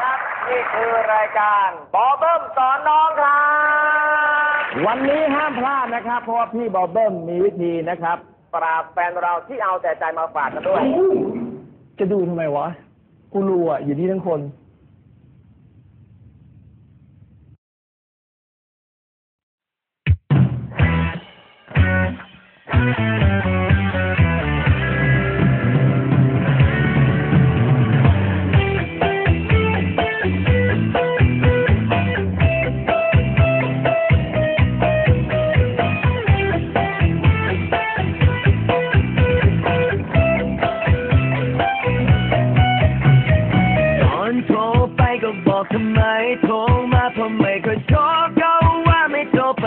ครับ นี่คือรายการบอเบิ้มสอนน้องครับ วันนี้ห้ามพลาดนะครับ เพราะว่าพี่บอเบิ้มมีวิธีนะครับ ปราบแฟนเราที่เอาแต่ใจมาฝากกันด้วย จะดูทำไมวะ กูรู้อะอยู่นี่ทั้งคน โทรมาผมไม่เคยโทรก็ว่าไม่โทรไป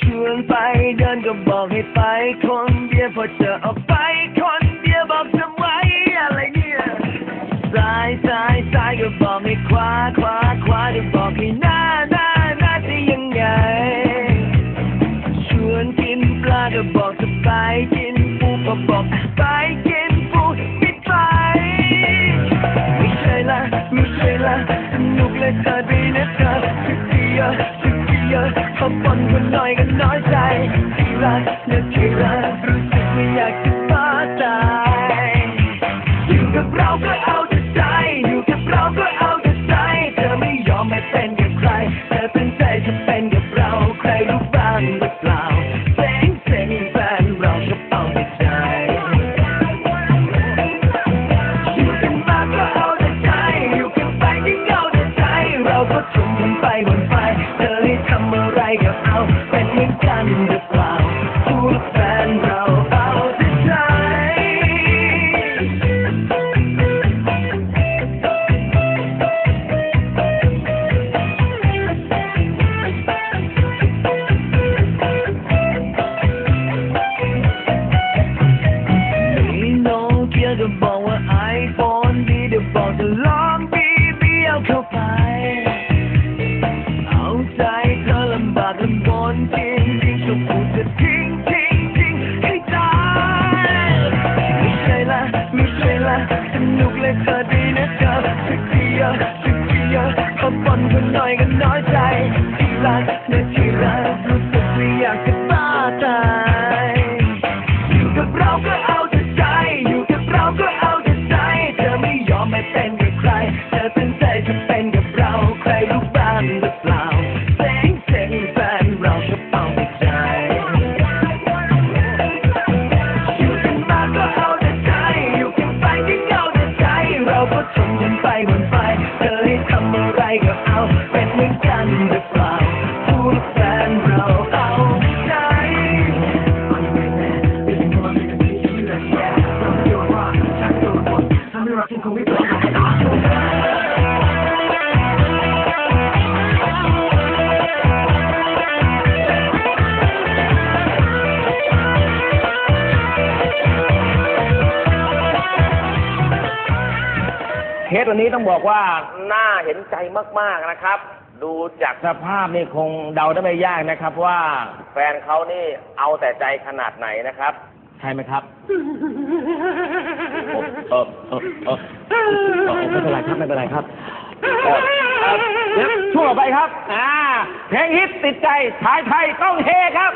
ชวนไปเดินก็บอกให้ไป คนเดียวพอเจอออกไป คนเดียวบอกทำไว้อะไรเนี่ยสายสายสายก็บอกให้คว้าคว้าคว้าจะบอกให้หน้าหน้าหน้าจะยังไง ชวนกินปลาก็บอกจะไปกินปูก็บอก could be ฉันคงไม่ปล่อยให้นอนอยู่เคสวันนี้ต้องบอกว่าน่าเห็นใจมากๆนะครับ ดูจากสภาพนี่คงเดาได้ไม่ยากนะครับว่าแฟนเขานี่เอาแต่ใจขนาดไหนนะครับ ใช่ไหมครับเออเออเออเออไม่เป็นไรครับไม่เป็นไรครับช่วยต่อไปครับ อ่าเพลงฮิตติดใจชายไทยต้องเฮครับ